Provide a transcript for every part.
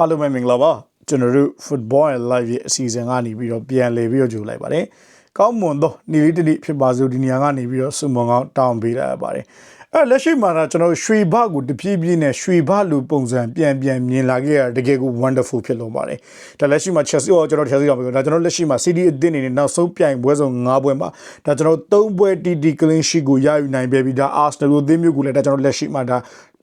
အားလုံးပဲမင်္ဂလာပါကျွန်တော်တို့ football and live ရဲ့အစီအစဉ်ကနေပြီးတော့ပြန်လည်ပြီးတော့ကြိုလိုက်ပါတယ်ကောင်းမွန်သောနေ့လေးတစ်နေ့ဖြစ်ပါစို့ဒီနေရာကနေပြီးတော့စုံမွန်ကောင်းတောင်းပေးရပါတယ်အဲ့လက်ရှိမှာတော့ကျွန်တော်ရွှေဘကိုတပြေးပြေးနဲ့ရွှေဘလူပုံစံပြန်ပြန်မြင်လာခဲ့ရတကယ်ကို wonderful ဖြစ်လို့ပါတယ်ဒါလက်ရှိမှာ Chelsea ရောကျွန်တော် Chelsea တော့ပြောဒါကျွန်တော်လက်ရှိမှာ CD အသင်းနေနဲ့နောက်ဆုံးပြိုင်ပွဲဆုံး၅ပွဲမှာဒါကျွန်တော်၃ပွဲ TT clean sheet ကိုရယူနိုင်ပြီဒါ Arsenal အသင်းမျိုးကိုလည်းဒါကျွန်တော်လက်ရှိမှာဒါ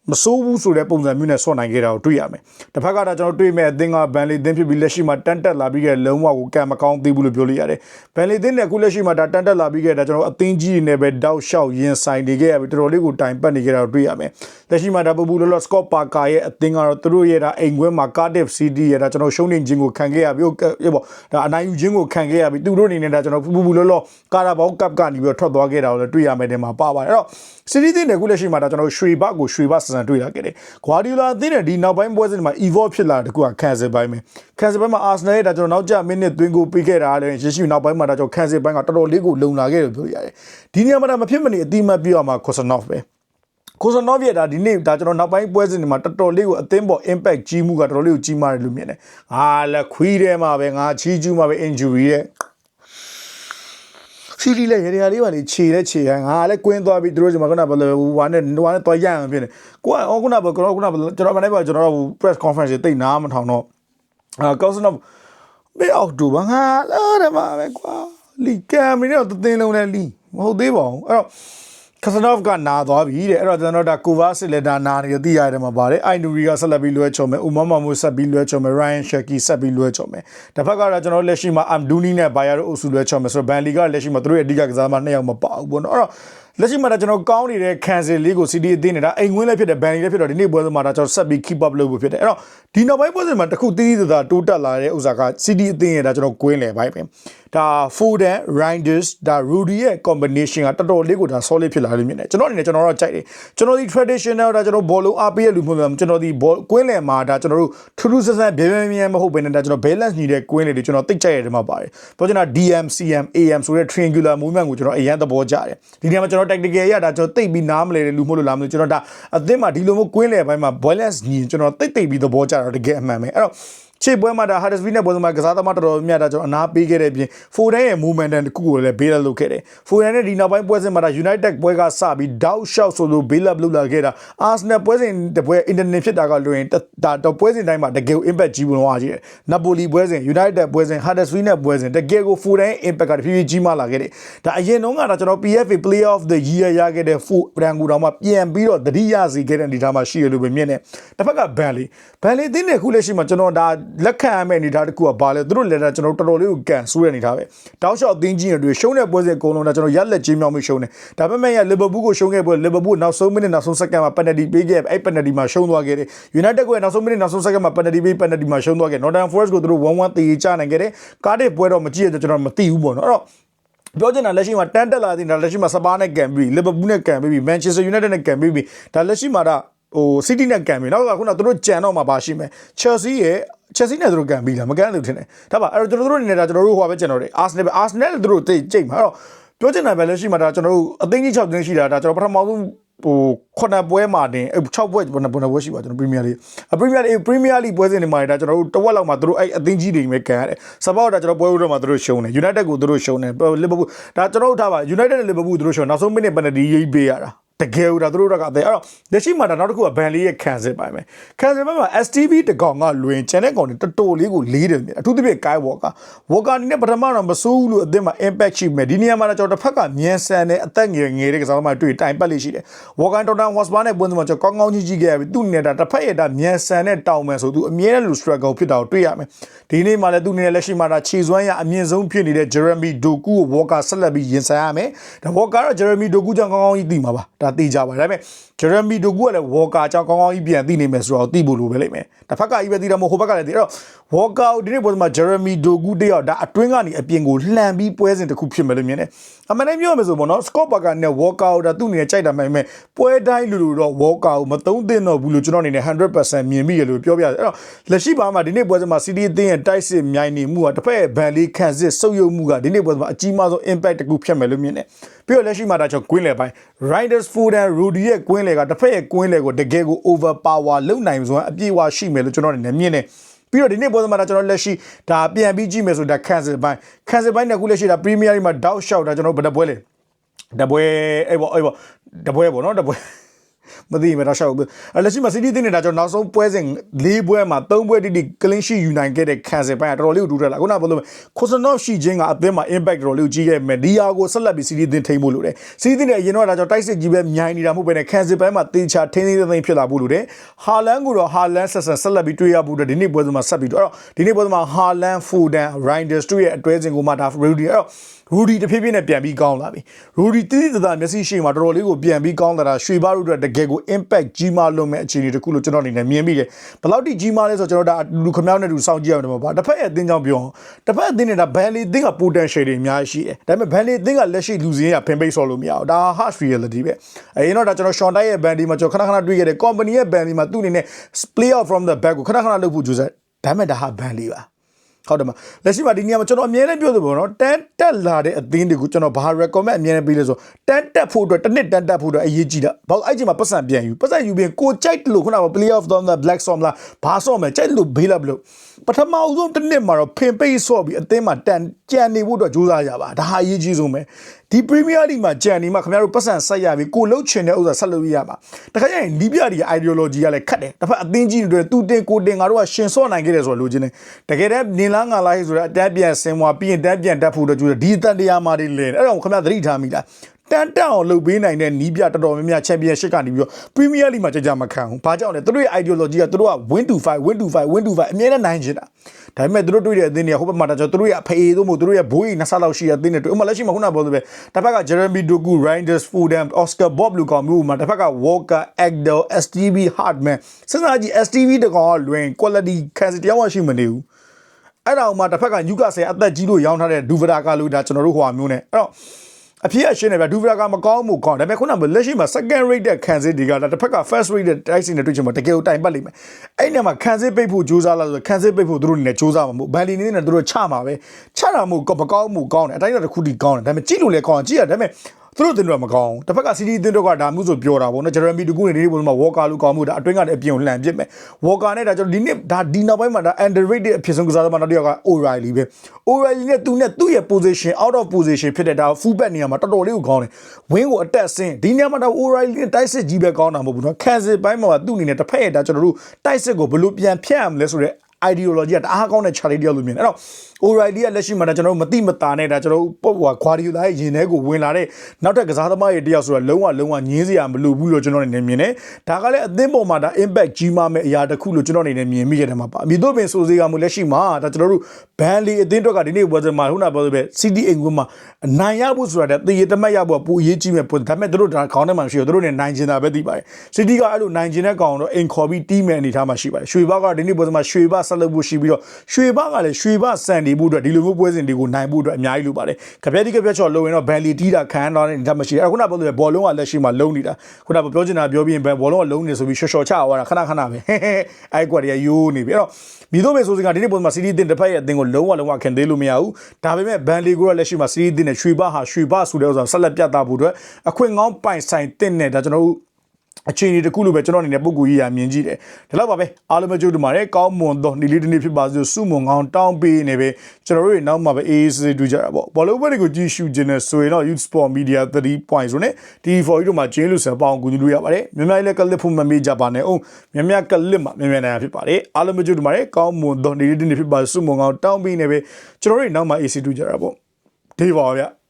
မစိုးဘူးဆိုတဲ့ပုံစံမျိုးနဲ့ဆော့နိုင်ခဲ့တာကိုတွေ့ရမယ်။တစ်ဖက်ကတော့ကျွန်တော်တွေ့မဲ့အသင်းကဘန်လီသင်းဖြစ်ပြီးလက်ရှိမှာတန်တက်လာပြီးခဲ့လုံးဝကိုကံမကောင်းသေးဘူးလို့ပြောလို့ရတယ်။ဘန်လီသင်းနဲ့အခုလက်ရှိမှာဒါတန်တက်လာပြီးခဲ့တာကျွန်တော်အသင်းကြီးတွေနဲ့ပဲတောက်လျှောက်ရင်ဆိုင်နေခဲ့ရပြီတော်တော်လေးကိုတိုင်ပတ်နေခဲ့တာကိုတွေ့ရမယ်။လက်ရှိမှာဒါပပူလောလောစကော့ပါကာရဲ့အသင်းကတော့သူတို့ရဲ့ဒါအိမ်ခွဲမှာ Cardiff City ရဲ့ဒါကျွန်တော်ရှုံးနေခြင်းကိုခံခဲ့ရပြီ။ဟုတ်ကဲ့ပေါ့ဒါအနိုင်ယူခြင်းကိုခံခဲ့ရပြီ။သူတို့အနေနဲ့ဒါကျွန်တော်ပပူလောလောကာရာဘောကပ်ကနေပြီးတော့ထွက်သွားခဲ့တာကိုလည်းတွေ့ရမယ်တင်မှာပါပါတယ်။အဲ့တော့စီရီးတင်းနဲ့အခုလက်ရှိမှာဒါကျွန်တော်ရွှေဘကိုရွှေဘဆန်ဆန်တွေ့လာခဲ့တယ်။ဂွာဒီယိုလာအသင်းနဲ့ဒီနောက်ပိုင်းပွဲစဉ်တွေမှာ evolve ဖြစ်လာတဲ့တကူကခံစစ်ပိုင်းပဲ။ခံစစ်ပိုင်းမှာ Arsenal ရဲ့ဒါကျွန်တော်နောက်ကျမိနစ်သွင်းကိုပေးခဲ့တာလည်းရရှိနောက်ပိုင်းမှာဒါကျွန်တော်ခံစစ်ပိုင်းကတော်တော်လေးကိုလုံလာခဲ့တယ်ပြောရတယ်။ဒီနေရာမှာဒါမဖြစ်မနေအတိမတ်ပြရမှာ Kosanov ပဲ။ကိုစနော့ဗီယတာဒီနေ့ဒါကျွန်တော်နောက်ပိုင်းပွဲစဉ်တွေမှာတော်တော်လေးကိုအသင်းပေါ် impact ကြီးမှုကတော်တော်လေးကိုကြီးမားတယ်လို့မြင်တယ်။ငါလက်ခွေးထဲမှာပဲငါချီးကျူးမှာပဲ injury ရဲ့ စီရီလည်းရေရာလေးပါလေခြေတဲ့ခြေရငါလည်းကွင်းသွားပြီးသူတို့ဒီမှာခုနကဘယ်လိုဟိုနဲ့ဟိုနဲ့တော့ရအောင်ဖြစ်နေ။ကိုကအော်ခုနကကျွန်တော်ခုနကကျွန်တော်မနေ့ကကျွန်တော် press conference တိတ်နားမထောင်တော့အာကောစနော့ဘေးအောက်တူပါငါလာတယ်မှာပဲကွာလီကမ်မီနဲ့တော့တင်းလုံးနဲ့လီမဟုတ်သေးပါဘူးအဲ့တော့ ခဆနော့ဖ်ကနာသွားပြီတဲ့အဲ့တော့ကျွန်တော်တို့ကိုဗာစစ်လက်ဒါနာနေသိရတယ်မှာပါတယ်အိုင်နူရီကဆက်လက်ပြီးလွှဲချော်မယ်ဥမမမိုဆက်ပြီးလွှဲချော်မယ်ရိုင်ယန်ရှက်ကီဆက်ပြီးလွှဲချော်မယ်တစ်ဖက်ကတော့ကျွန်တော်လက်ရှိမှာအမ်ဒူနီနဲ့ဘိုင်ယာတို့အုပ်စုလွှဲချော်မယ်ဆိုတော့ဘန်လီကလက်ရှိမှာသူတို့ရဲ့အဓိကကစားသမားနှစ်ယောက်မပါဘူးပေါ့နော်အဲ့တော့ လက်ရှိမှာတော့ကျွန်တော်ကောင်းနေတဲ့ခံစီလေးကို CD အသင်းနေတာအိမ်ဝင်းလည်းဖြစ်တယ်ဘန်လီလည်းဖြစ်တော့ဒီနေ့ပွဲစဉ်မှာတော့ကျွန်တော်ဆက်ပြီး keep up လုပ်ဖို့ဖြစ်တယ်အဲ့တော့ဒီနောက်ပိုင်းပွဲစဉ်မှာတခုတီးတီးသာတိုးတက်လာတဲ့ဥစ္စာက CD အသင်းရဲ့ဒါကျွန်တော်ကွင်းလေပိုင်းပဲဒါ Foden Reinders ဒါ Rudy ရဲ့ combination ကတော်တော်လေးကိုဒါ solid ဖြစ်လာလိမ့်မယ်ကျွန်တော်အနေနဲ့ကျွန်တော်တော့ကြိုက်တယ်ကျွန်တော်ဒီ traditional ဒါကျွန်တော်ဘောလုံးအားပေးရလူမျိုးမျိုးကျွန်တော်ဒီဘောကွင်းလေမှာဒါကျွန်တော်တို့ထူးထူးဆန်းဆန်းပြင်းပြင်းပြင်းမဟုတ်ဘဲနဲ့ဒါကျွန်တော် balance ညီတဲ့ကွင်းလေတွေကျွန်တော်သိကြရတယ်မှာပါတယ်ပြောချင်တာ DM CM AM ဆိုတဲ့ triangular movement ကိုကျွန်တော်အရင်သဘောကျတယ်ဒီနေရာမှာကျွန်တော် tactical ရဒါကျွန်တော်သိပြီးနားမလဲတဲ့လူမျိုးလို့လားမလို့ကျွန်တော်ဒါအသင်းမှာဒီလိုမျိုးကွင်းလေဘိုင်းမှာ balance ညီကျွန်တော်သိသိပြီးသဘောကျတာတကယ်အမှန်ပဲအဲ့တော့ ခြေပွဲမှာဒါ Huddersfield နဲ့ပွဲစဉ်မှာကစားသမားတော်တော်များများဒါကျွန်တော်အနာပေးခဲ့တဲ့ပြင် Foden ရဲ့ movement တခုကိုလည်းဘေးလက်လုပ်ခဲ့တယ် Foden နဲ့ဒီနောက်ပိုင်းပွဲစဉ်မှာဒါ United ပွဲကစပြီး doubt shot ဆိုလို့ဘေးလက်လုပ်လာခဲ့တာ Arsenal ပွဲစဉ်တပွဲ internet ဖြစ်တာကလွင်ဒါတော့ပွဲစဉ်တိုင်းမှာတကယ် impact ကြီးဝင်သွားကြီးတယ် Napoli ပွဲစဉ် United ပွဲစဉ် Huddersfield နဲ့ပွဲစဉ်တကယ်ကို Foden impact ကတဖြည်းဖြည်းကြီးမားလာခဲ့တယ်ဒါအရင်တုန်းကဒါကျွန်တော် PFA Player of the Year ရခဲ့တဲ့ Foden ကူတော်မှာပြန်ပြီးတော့တတိယစီခဲ့တဲ့အနေထားမှာရှိရလို့ပဲမြင်တယ်တစ်ဖက်က Burnley Burnley တင်းတဲ့ခုလက်ရှိမှာကျွန်တော်ဒါလက်ခံရမယ့်အနေထားတစ်ခုကဘာလဲသူတို့လက်တာကျွန်တော်တော်တော်လေးကိုကန်ဆိုးတဲ့အနေထားပဲတောက်လျှောက်အသင်းကြီးတွေရှုံးတဲ့ပွဲစဉ်အကုန်လုံးဒါကျွန်တော်ရက်လက်ချင်းမြောင်းပြီးရှုံးတယ်ဒါပေမဲ့ရလီဗာပူးကိုရှုံးခဲ့ပွဲလီဗာပူးနောက်ဆုံးမိနစ်နောက်ဆုံးစက္ကန့်မှာပယ်နယ်တီပေးခဲ့အဲ့ပယ်နယ်တီမှာရှုံးသွားခဲ့တယ် United ကနောက်ဆုံးမိနစ်နောက်ဆုံးစက္ကန့်မှာပယ်နယ်တီပေးပယ်နယ်တီမှာရှုံးသွားခဲ့ Northern Forest ကိုသူတို့1-1တေးချနိုင်ခဲ့တယ်ကားတဲ့ပွဲတော့မကြည့်ရတော့ကျွန်တော်မသိဘူးပေါ့နော်အဲ့တော့ပြောချင်တာလက်ရှိမှာတန်တက်လာတဲ့ဒါလက်ရှိမှာစပါးနဲ့ကန်ပြီးလီဗာပူးနဲ့ကန်ပြီးမန်ချက်စတာယူနိုက်တက်နဲ့ကန်ပြီးဒါလက်ရှိမှာဒါဟိုစီးတီးနဲ့ကန်ပြီးနောက်ကခုနသူတို့ကြံတော့မှာပါရှိမယ်ချယ်ဆီရဲ့ ချက်စီနဲ့သူတို့ကန်ပြီးလားမကန်လို့ထင်တယ်ဒါပါအဲ့တော့ကျွန်တော်တို့အနေနဲ့ဒါကျွန်တော်တို့ဟိုပါပဲကျွန်တော်တွေအာဆနယ်ပဲအာဆနယ်လည်းသူတို့တိတ်ကြိတ်မှာအဲ့တော့ပြောချင်တာပဲလက်ရှိမှာဒါကျွန်တော်တို့အသိကြီး6တင်းရှိတာဒါကျွန်တော်ပထမဆုံးဟိုခုနပွဲမှာတင်6ပွဲဘယ်နှပွဲရှိပါကျွန်တော်ပရီးမီးယားလိပရီးမီးယားလိပရီးမီးယားလိပွဲစဉ်တွေမှာဒါကျွန်တော်တို့တဝက်လောက်မှာသူတို့အဲ့အသင်းကြီးတွေပဲကန်ရတယ်စပောက်ဒါကျွန်တော်ပွဲဦးတော့မှာသူတို့ရှုံးတယ် United ကိုသူတို့ရှုံးတယ်လီဗာပူးဒါကျွန်တော်တို့ထားပါ United နဲ့လီဗာပူးသူတို့ရှုံးနောက်ဆုံးမိနစ်ပယ်နယ်တီရေးပေးရတာ တကယ်ဦးဒါသူတို့ကအဲ့တော့လက်ရှိမှာဒါနောက်တစ်ခုကဘန်လေးရဲ့ခံစစ်ပိုင်းပဲခံစစ်ပိုင်းမှာ STV တကောင်ကလွင်ချန်တဲ့ကောင်တွေတော်တော်လေးကိုလေးတယ်မြင်အထူးသဖြင့် Kai Walker Walker နေနဲ့ပထမတော့မစိုးဘူးလို့အသင်းမှာ impact ရှိမယ်ဒီနေရာမှာကျွန်တော်တစ်ဖက်ကမြန်ဆန်တဲ့အသက်ငယ်ငယ်တဲ့ကစားသမားတွေ့တိုင်ပတ်လေးရှိတယ် Walker Tottenham Hotspur နဲ့ပွဲစဉ်မှာကျွန်တော်ကောင်းကောင်းကြီးကြီးခဲ့ရပြီသူ့နေနဲ့ဒါတစ်ဖက်ရဲ့ဒါမြန်ဆန်တဲ့တောင်မယ်ဆိုသူအမြဲတမ်းလူ struggle ဖြစ်တာကိုတွေ့ရမယ်ဒီနေ့မှာလည်းသူ့နေနဲ့လက်ရှိမှာဒါခြေစွမ်းရအမြင့်ဆုံးဖြစ်နေတဲ့ Jeremy Doku ကို Walker ဆက်လက်ပြီးရင်ဆိုင်ရမယ်ဒါ Walker တော့ Jeremy Doku ကြောင့်ကောင်းကောင်းကြီးသိမှာပါဒါသိကြပါဒါပေမဲ့ Jeremy Doku ကလည်း Walker ကြောင့်ကောင်းကောင်းကြီးပြန်သိနေမယ်ဆိုတော့သိဖို့လိုပဲလိမ့်မယ်တစ်ဖက်ကကြီးပဲသိတယ်မဟုတ်ဟိုဘက်ကလည်းသိအဲ့တော့ Walker ကိုဒီနေ့ပွဲမှာ Jeremy Doku တယောက်ဒါအတွင်းကနေအပြင်ကိုလှန်ပြီးပွဲစဉ်တစ်ခုဖြစ်မယ်လို့မြင်တယ်အမှန်တမ်းပြောရမယ်ဆိုပေါ့နော် Scott Parker နဲ့ Walker ကိုဒါသူ့အနေနဲ့ကြိုက်တာမှန်ပေမဲ့ပွဲတိုင်းလူလူတော့ Walker ကိုမသုံးသင့်တော့ဘူးလို့ကျွန်တော်အနေနဲ့100%မြင်မိရလို့ပြောပြတယ်အဲ့တော့လက်ရှိပါမှာဒီနေ့ပွဲစဉ်မှာ CD အသင်းရဲ့တိုက်စစ်မြိုင်နေမှုကတစ်ဖက်ရဲ့ဗန်လေးခံစစ်စုပ်ယုပ်မှုကဒီနေ့ပွဲစဉ်မှာအကြီးမားဆုံး impact တစ်ခုဖြစ်မယ်လို့မြင်တယ် ပြီးတော့လက်ရှိမှာဒါကျွန်တော် Queen လေပိုင်း Riders Food and Rudy ရဲ့ Queen လေလေကတစ်ဖက်ရဲ့ကွင်းလေကိုတကယ်ကို over power လုပ်နိုင်ဆိုရင်အပြည့်အဝရှိမယ်လို့ကျွန်တော်အနေနဲ့မြင်တယ်ပြီးတော့ဒီနေ့ပွဲမှာဒါကျွန်တော်လက်ရှိဒါပြန်ပြီးကြည့်မယ်ဆိုဒါ cancel ဘိုင်း cancel ဘိုင်းနဲ့အခုလက်ရှိဒါ premier league မှာ doubt shot ဒါကျွန်တော်ဘယ်တပွဲလဲတပွဲအဲ့ပေါ့အဲ့ပေါ့တပွဲပေါ့နော်တပွဲ မသိဘူးတော့ရှောက်ဘူးအဲ့လက်ရှိမှာ City တင်းနေတာကျွန်တော်နောက်ဆုံးပွဲစဉ်၄ပွဲမှာ၃ပွဲတိတိ clean sheet ယူနိုင်ခဲ့တဲ့ cancel ပိုင်းကတော်တော်လေးကိုဒူးထက်လာခုနကပြောလို့ခိုစနော့ရှိချင်းကအသင်းမှာ impact တော်တော်လေးကိုကြီးခဲ့မယ်ဒီယာကိုဆက်လက်ပြီး City တင်းထိန်းဖို့လိုတယ် City တင်းတဲ့အရင်တော့ဒါကြောင့်တိုက်စစ်ကြီးပဲမြိုင်နေတာမဟုတ်ဘဲနဲ့ cancel ပိုင်းမှာတေချာထိန်းသိမ်းသိမ်းဖြစ်လာဖို့လိုတယ်ဟာလန်ကိုတော့ဟာလန်ဆက်ဆက်ဆက်လက်ပြီးတွေ့ရဖို့အတွက်ဒီနေ့ပွဲစဉ်မှာဆက်ပြီးတော့အဲ့တော့ဒီနေ့ပွဲစဉ်မှာဟာလန်ဖိုဒန် Reinders တို့ရဲ့အတွဲစဉ်ကိုမှဒါ Rudy အဲ့တော့ ရူဒီတဖြည်းဖြည်းနဲ့ပြန်ပြီးကောင်းလာပြီရူဒီတိတိတသာမျက်စိရှိမှာတော်တော်လေးကိုပြန်ပြီးကောင်းလာတာရွှေဘာတို့အတွက်တကယ်ကို impact ကြီးမားလွန်မဲ့အခြေအနေတစ်ခုလို့ကျွန်တော်အနေနဲ့မြင်မိတယ်ဘယ်လောက်ထိကြီးမားလဲဆိုတော့ကျွန်တော်ဒါလူခမောင်းနဲ့တူစောင့်ကြည့်ရအောင်ပါတစ်ဖက်ရဲ့အသင်းကြောင့်ပြောအောင်တစ်ဖက်အသင်းနဲ့ဒါဘန်လီအသင်းက potential တွေအများကြီးရှိတယ်ဒါပေမဲ့ဘန်လီအသင်းကလက်ရှိလူစင်းရဖင်ပိတ်ဆော်လို့မရအောင်ဒါ harsh reality ပဲအဲရင်တော့ဒါကျွန်တော် Sean Dyche ရဲ့ band ဒီမှာကျွန်တော်ခဏခဏတွေ့ခဲ့တယ် company ရဲ့ band ဒီမှာသူ့အနေနဲ့ play out from the back ကိုခဏခဏလုပ်ဖို့ကြိုးစားဒါပေမဲ့ဒါဟာ band လေးပါ ဟုတ်တယ်မလက်ရှိမှာဒီနေရာမှာကျွန်တော်အမြဲတမ်းပြောသလိုပေါ့နော်တန်တက်လာတဲ့အသင်းတွေကိုကျွန်တော်ဘာ recommend အမြဲတမ်းပေးလဲဆိုတန်တက်ဖို့အတွက်တစ်နှစ်တန်တက်ဖို့အတွက်အရေးကြီးတာဘာလို့အဲ့ချိန်မှာပတ်စံပြန်ယူပတ်စံယူပြီးကိုကြိုက်တယ်လို့ခုနက play off on the black storm လားဘာဆော့မယ်ကြိုက်တယ်လို့ဘေးလာဘလို့ပထမအဆုံးတစ်နှစ်မှာတော့ဖင်ပိတ်ဆော့ပြီးအသင်းမှာတန်ကြံနေဖို့အတွက်ကြိုးစားကြပါဒါဟာအရေးကြီးဆုံးပဲဒီ Premier League မှာကြံနေမှာခင်ဗျားတို့ပတ်စံဆက်ရပြီးကိုလှုပ်ချင်တဲ့ဥစ္စာဆက်လုပ်ရမှာတခါကျရင်လီးပြတွေရဲ့ ideology ကလည်းခတ်တယ်တစ်ဖက်အသင်းကြီးတွေတူတင်ကိုတင်ငါတို့ကရှင်ဆော့နိုင်ခဲ့တယ်ဆိုတော့လိုချင်တယ်တကယ်တမ်းနင်လားငါလားဟဲ့ဆိုတော့အတန်းပြန်ဆင်းသွားပြီးရင်တန်းပြန်တက်ဖို့တော့ကြိုးတယ်ဒီတန်တရားမာတွေလဲအဲ့တော့ခင်ဗျားသတိထားမိလား တန်တန်အောင်လုပ်ပေးနိုင်တဲ့နီးပြတော်တော်များများချန်ပီယံရှစ်ကနေပြီးတော့ Premier League မှာကြကြမခံဘူး။ဘာကြောင့်လဲသူတို့ရဲ့ ideology ကသူတို့က win to 5 win to 5 win to 5အမြဲတမ်းနိုင်ချင်တာ။ဒါပေမဲ့သူတို့တွေ့တဲ့အသင်းတွေကဟိုဘက်မှာတော့သူတို့ရဲ့အဖေတို့မို့သူတို့ရဲ့ဘိုးကြီးနှစ်ဆလောက်ရှိတဲ့အသင်းတွေတွေ့။ဥပမာလက်ရှိမှာခုနကပြောသလိုပဲတစ်ဖက်က Jeremy Doku, Reinders, Foden, Oscar Bob လူကောင်မျိုးမှာတစ်ဖက်က Walker, Agdel, STV, Hartman စဉ်းစားကြည့် STV တကောင်ကလွင် quality ခံစီတရားမှရှိမနေဘူး။အဲ့ဒါအောင်မှတစ်ဖက်က Newcastle အသက်ကြီးလို့ရောင်းထားတဲ့ Duvara ကလို့ဒါကျွန်တော်တို့ဟိုဟာမျိုးနဲ့အဲ့တော့ အဖြစ်အရှင်းနေဗျဒူဗရာကမကောင်းမှုကောင်းဒါပေမဲ့ခုနကလက်ရှိမှာ second rate တဲ့ခံစစ်တွေကတစ်ဖက်က first rate တဲ့တိုက်စစ်နဲ့တွေ့ချင်မှာတကယ်ကိုတိုင်ပတ်လိမ့်မယ်အဲ့ဒီမှာခံစစ်ပိတ်ဖို့ကြိုးစားလာဆိုခံစစ်ပိတ်ဖို့သူတို့အနေနဲ့ကြိုးစားမှာမဟုတ်ဘန်လီနေနဲ့သူတို့ချမှာပဲချတာမှုမကောင်းမှုကောင်းတယ်အတိုင်းတစ်ခုတည်းကောင်းတယ်ဒါပေမဲ့ကြည့်လို့လည်းကောင်းကြည့်ရဒါပေမဲ့ သူတို့တင်တော့မကောင်းတစ်ဖက်က CD တင်တော့ကဒါမျိုးဆိုပြောတာပေါ့နော်ဂျယ်ရမီတကူနေဒီပုံမှာ Walker လို့ကောင်းမှုဒါအတွင်းကလည်းအပြင်ကိုလှန်ပစ်မယ် Walker နဲ့ဒါကျွန်တော်ဒီနေ့ဒါဒီနောက်ပိုင်းမှာဒါ underrated အဖြစ်ဆုံးကစားသမားနောက်တစ်ယောက်က O'Reilly ပဲ O'Reilly နဲ့သူနဲ့သူ့ရဲ့ position out of position ဖြစ်တဲ့ဒါ full back နေရာမှာတော်တော်လေးကိုကောင်းတယ်ဝင်းကိုအတက်ဆင်းဒီနေရာမှာဒါ O'Reilly နဲ့တိုက်စစ်ကြီးပဲကောင်းတာမဟုတ်ဘူးနော်ခံစစ်ပိုင်းမှာသူ့အနေနဲ့တစ်ဖက်ရဲ့ဒါကျွန်တော်တို့တိုက်စစ်ကိုဘယ်လိုပြန်ဖြတ်ရမလဲဆိုတော့ ideology ကတအားကောင်းတဲ့ charity တယောက်လို့မြင်တယ်အဲ့တော့ O'Reilly ကလက်ရှိမှာဒါကျွန်တော်တို့မတိမတာနဲ့ဒါကျွန်တော်တို့ပေါ့ဟို Guardiola ရဲ့ရင်ထဲကိုဝင်လာတဲ့နောက်ထပ်ကစားသမားရဲ့တယောက်ဆိုတော့လုံးဝလုံးဝညင်းစရာမလိုဘူးလို့ကျွန်တော်အနေနဲ့မြင်တယ်ဒါကလည်းအသင်းပေါ်မှာဒါ impact ကြီးမားမဲ့အရာတစ်ခုလို့ကျွန်တော်အနေနဲ့မြင်မိခဲ့တယ်မှာပါအမိတို့ပင်စိုးစေးကမှုလက်ရှိမှာဒါကျွန်တော်တို့ဘန်လီအသင်းတော့ကဒီနေ့ဝယ်စမှာခုနပြောသလိုပဲ CD အိမ်ကွင်းမှာအနိုင်ရဖို့ဆိုတာတည်ရတမတ်ရဖို့ပူအရေးကြီးမဲ့ပုံဒါပေမဲ့တို့ဒါခေါင်းထဲမှာရှိရတို့နဲ့နိုင်ကျင်တာပဲသိပါတယ် CD ကအဲ့လိုနိုင်ကျင်တဲ့ကောင်တော့အိမ်ခေါ်ပြီးတီးမဲ့အနေထားမှာရှိပါတယ်ရွှေဘကဒီနေ့ဝယ်စမှာရွှေဘဆက်လုပ်ဖို့ရှိပြီးတော့ရွှေဘကလည်းရွှေဘစံနေဖို့အတွက်ဒီလိုမျိုးပွဲစဉ်တွေကိုနိုင်ဖို့အတွက်အများကြီးလိုပါတယ်။ကြပြတိကြပြချော်လုံရင်တော့ဘန်လီတီးတာခံတော့တဲ့ဒါမှရှိတယ်။အခုနပြောလို့ဘောလုံးကလက်ရှိမှာလုံနေတာ။ခုနပြောချင်တာပြောပြီးရင်ဘောလုံးကလုံနေဆိုပြီးရှော့ရှော့ချသွားတာခဏခဏပဲ။အဲ့ကွက်တွေကယိုးနေပြီ။အဲ့တော့မိတို့မေဆိုစင်ကဒီနေ့ပုံမှာစီးရီးတင်တစ်ဖက်ရဲ့အသင်းကိုလုံးဝလုံးဝခင်သေးလို့မရဘူး။ဒါပေမဲ့ဘန်လီကိုကလက်ရှိမှာစီးရီးတင်နဲ့ရွှေဘဟာရွှေဘဆိုတဲ့ဥစ္စာဆက်လက်ပြသဖို့အတွက်အခွင့်ကောင်းပိုင်ဆိုင်တင်နဲ့ဒါကျွန်တော်တို့ အခြေအနေတစ်ခုလိုပဲကျွန်တော်အနေနဲ့ပုံကူကြီးရမြင်ကြည့်တယ်ဒီလောက်ပါပဲအားလုံးပဲကြိုးတူပါတယ်ကောင်းမွန်သောနေ့လေးတစ်နေ့ဖြစ်ပါစေစုမွန်ကောင်းတောင်းပေးနေပဲကျွန်တော်တို့ရဲ့နောက်မှာပဲအေးစေးတူကြတာပေါ့ဘောလုံးပွဲတွေကိုကြည့်ရှုခြင်းနဲ့ဆိုရင်တော့ Youth Sport Media 3 point ဆိုနဲ့ TV4 တို့မှာကျင်းလို့ဆန်ပေါအောင်ကူညီလို့ရပါတယ်မြန်မာလေးကလစ်ဖို့မမေ့ကြပါနဲ့အောင်မြန်မာကလစ်မှာမြန်မာနိုင်ဖြစ်ပါတယ်အားလုံးပဲကြိုးတူပါတယ်ကောင်းမွန်သောနေ့လေးတစ်နေ့ဖြစ်ပါစေစုမွန်ကောင်းတောင်းပေးနေပဲကျွန်တော်တို့ရဲ့နောက်မှာအေးစေးတူကြတာပေါ့ဒီပါဗျ